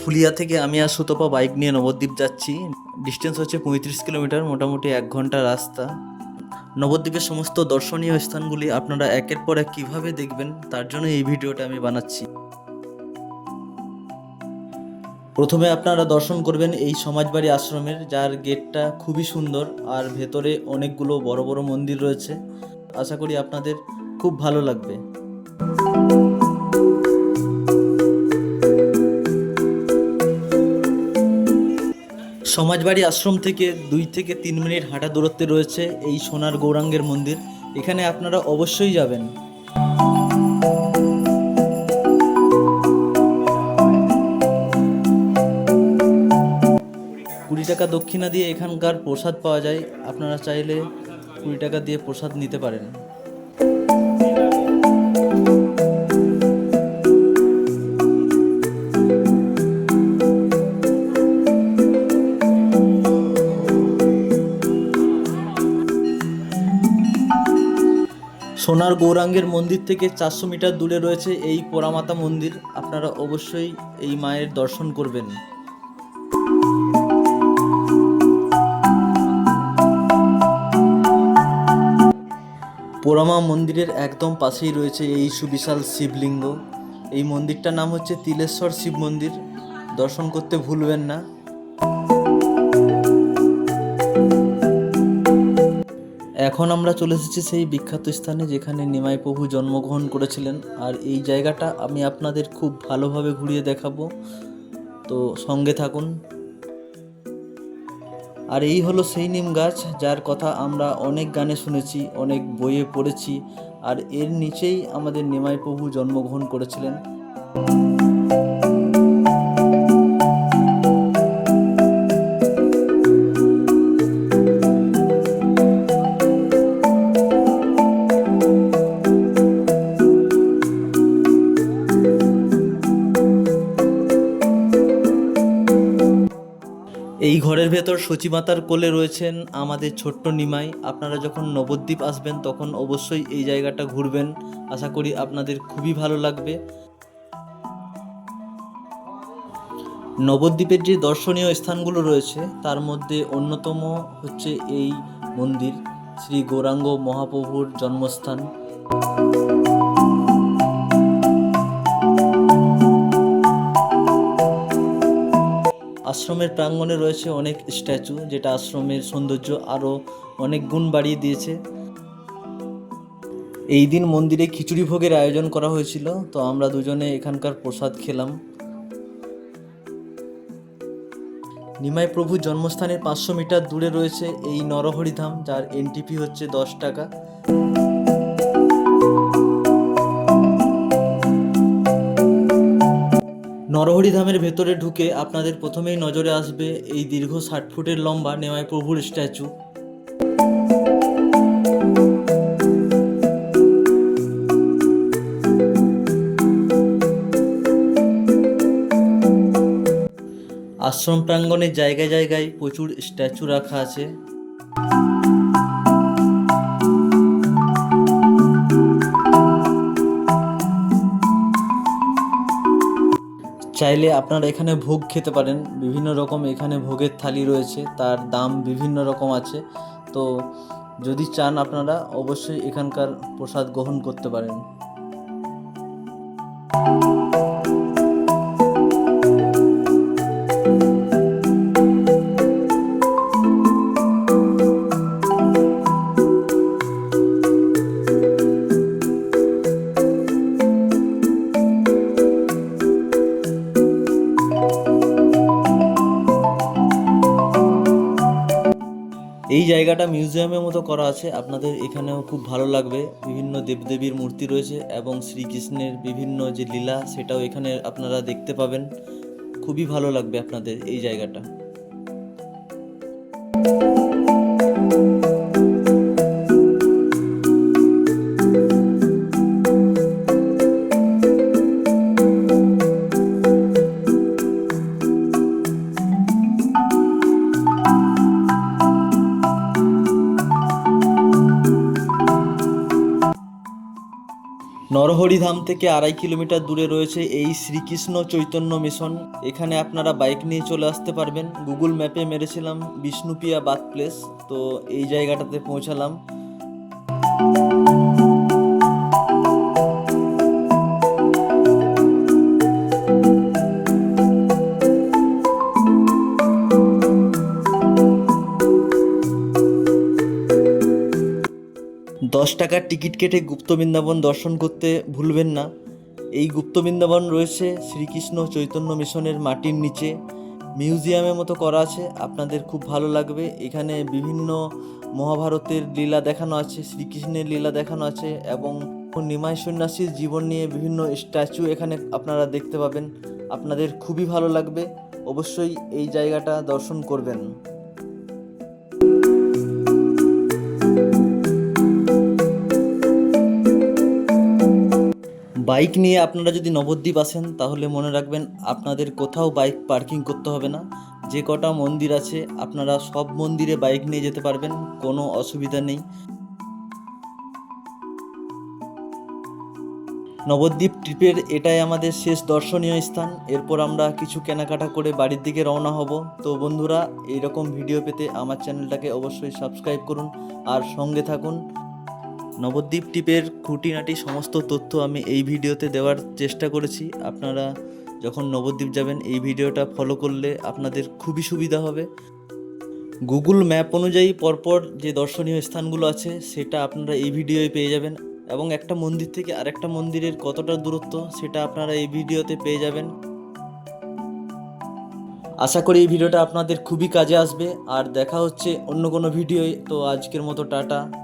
ফুলিয়া থেকে আমি আর সুতপা বাইক নিয়ে নবদ্বীপ যাচ্ছি। ডিস্টেন্স হচ্ছে পঁয়ত্রিশ কিলোমিটার, মোটামুটি এক ঘণ্টা রাস্তা। নবদ্বীপের সমস্ত দর্শনীয় স্থানগুলি আপনারা একের পর এক কীভাবে দেখবেন, তার জন্য এই ভিডিওটা আমি বানাচ্ছি। প্রথমে আপনারা দর্শন করবেন এই সমাজবাড়ি আশ্রমের, যার গেটটা খুবই সুন্দর, আর ভেতরে অনেকগুলো বড় বড় মন্দির রয়েছে। আশা করি আপনাদের খুব ভালো লাগবে। সমাজবাড়ি আশ্রম থেকে দুই থেকে তিন মিনিট হাঁটা দূরত্বে রয়েছে এই সোনার গৌরাঙ্গের মন্দির। এখানে আপনারা অবশ্যই যাবেন। কুড়ি টাকা দক্ষিণা দিয়ে এখানকার প্রসাদ পাওয়া যায়। আপনারা চাইলে কুড়ি টাকা দিয়ে প্রসাদ নিতে পারেন। সোনার গৌরাঙ্গের মন্দির থেকে চারশো মিটার দূরে রয়েছে এই পোড়ামাতা মন্দির। আপনারা অবশ্যই এই মায়ের দর্শন করবেন। পোড়ামা মন্দিরের একদম পাশেই রয়েছে এই সুবিশাল শিবলিঙ্গ। এই মন্দিরটার নাম হচ্ছে তিলেশ্বর শিব মন্দির। দর্শন করতে ভুলবেন না। এখন আমরা চলে এসেছি সেই বিখ্যাত স্থানে যেখানে নিমাই প্রভু জন্মগ্রহণ করেছিলেন। আর এই জায়গাটা আমি আপনাদের খুব ভালোভাবে ঘুরিয়ে দেখাবো। তো সঙ্গে থাকুন। আর এই হলো সেই নিম গাছ, যার কথা আমরা অনেক গানে শুনেছি, অনেক বইয়ে পড়েছি, আর এর নিচেই আমাদের নিমাই প্রভু জন্মগ্রহণ করেছিলেন। ঘরের ভেতর সচিমাতার কোলে রয়েছেন আমাদের ছোট্ট নিমাই। আপনারা যখন নবদ্বীপ আসবেন, তখন অবশ্যই এই জায়গাটা ঘুরবেন। আশা করি আপনাদের খুবই ভালো লাগবে। নবদ্বীপের যে দর্শনীয় স্থানগুলো রয়েছে, তার মধ্যে অন্যতম হচ্ছে এই মন্দির, শ্রী গৌরাঙ্গ মহাপ্রভুর জন্মস্থান। আশ্রমের প্রাঙ্গণে রয়েছে অনেক স্ট্যাচু, যেটা আশ্রমের সৌন্দর্য আরও অনেক গুণ বাড়িয়ে দিয়েছে। এই দিন মন্দিরে খিচুড়ি ভোগের আয়োজন করা হয়েছিল, তো আমরা দুজনে এখানকার প্রসাদ খেলাম। নিমাই প্রভু জন্মস্থানের পাঁচশো মিটার দূরে রয়েছে এই নরহরিধাম যার এনটিপি হচ্ছে দশ টাকা। নরহরি ধামের ভেতরে ঢুকে আপনাদের প্রথমেই নজরে আসবে এই দীর্ঘ ষাট ফুটের লম্বা নেওয়ায় প্রভুর স্ট্যাচু। আশ্রম প্রাঙ্গণের জায়গায় জায়গায় প্রচুর স্ট্যাচু রাখা আছে। চাইলে আপনারা এখানে ভোগ খেতে পারেন। বিভিন্ন রকম এখানে ভোগের থালি রয়েছে, তার দাম বিভিন্ন রকম আছে। তো যদি চান আপনারা, অবশ্যই এখানকার প্রসাদ গ্রহণ করতে পারেন। এই জায়গাটা মিউজিয়ামের মতো করা আছে। আপনাদের এখানেও খুব ভালো লাগবে। বিভিন্ন দেবদেবীর মূর্তি রয়েছে এবং শ্রীকৃষ্ণের বিভিন্ন যে লীলা, সেটাও এখানে আপনারা দেখতে পাবেন। খুবই ভালো লাগবে আপনাদের এই জায়গাটা। নরহরিধাম থেকে আড়াই কিলোমিটার দূরে রয়েছে এই শ্রীকৃষ্ণ চৈতন্য মিশন। এখানে আপনারা বাইক নিয়ে চলে আসতে পারবেন। গুগল ম্যাপে মেরেছিলাম বিষ্ণুপিয়া বাথ প্লেস তো এই জায়গাটাতে পৌঁছালাম। টাকার টিকিট কেটে গুপ্ত বৃন্দাবন দর্শন করতে ভুলবেন না। এই গুপ্ত বৃন্দাবন রয়েছে শ্রীকৃষ্ণ চৈতন্য মিশনের মাটির নিচে। মিউজিয়ামের মতো করা আছে, আপনাদের খুব ভালো লাগবে। এখানে বিভিন্ন মহাভারতের লীলা দেখানো আছে, শ্রীকৃষ্ণের লীলা দেখানো আছে এবং নিমাই সন্ন্যাসীর জীবন নিয়ে বিভিন্ন স্ট্যাচু এখানে আপনারা দেখতে পাবেন। আপনাদের খুবই ভালো লাগবে। অবশ্যই এই জায়গাটা দর্শন করবেন। বাইক নিয়ে আপনারা যদি নবদ্বীপ আসেন, তাহলে মনে রাখবেন আপনাদের কোথাও বাইক পার্কিং করতে হবে না। যে কটা মন্দির আছে, আপনারা সব মন্দিরে বাইক নিয়ে যেতে পারবেন, কোনো অসুবিধা নেই। নবদ্বীপ ট্রিপের এটাই আমাদের শেষ দর্শনীয় স্থান। এরপর আমরা কিছু কেনাকাটা করে বাড়ির দিকে রওনা হব। তো বন্ধুরা, এইরকম ভিডিও পেতে আমার চ্যানেলটাকে অবশ্যই সাবস্ক্রাইব করুন আর সঙ্গে থাকুন। নবদ্বীপ টিপের খুঁটিনাটি সমস্ত তথ্য আমি এই ভিডিওতে দেওয়ার চেষ্টা করেছি। আপনারা যখন নবদ্বীপ যাবেন, এই ভিডিওটা ফলো করলে আপনাদের খুবই সুবিধা হবে। গুগল ম্যাপ অনুযায়ী পরপর যে দর্শনীয় স্থানগুলো আছে, সেটা আপনারা এই ভিডিওয় পেয়ে যাবেন। এবং একটা মন্দির থেকে আরেকটা মন্দিরের কতটা দূরত্ব, সেটা আপনারা এই ভিডিওতে পেয়ে যাবেন। আশা করি এই ভিডিওটা আপনাদের খুবই কাজে আসবে। আর দেখা হচ্ছে অন্য কোনো ভিডিওয়। তো আজকের মতো টাটা।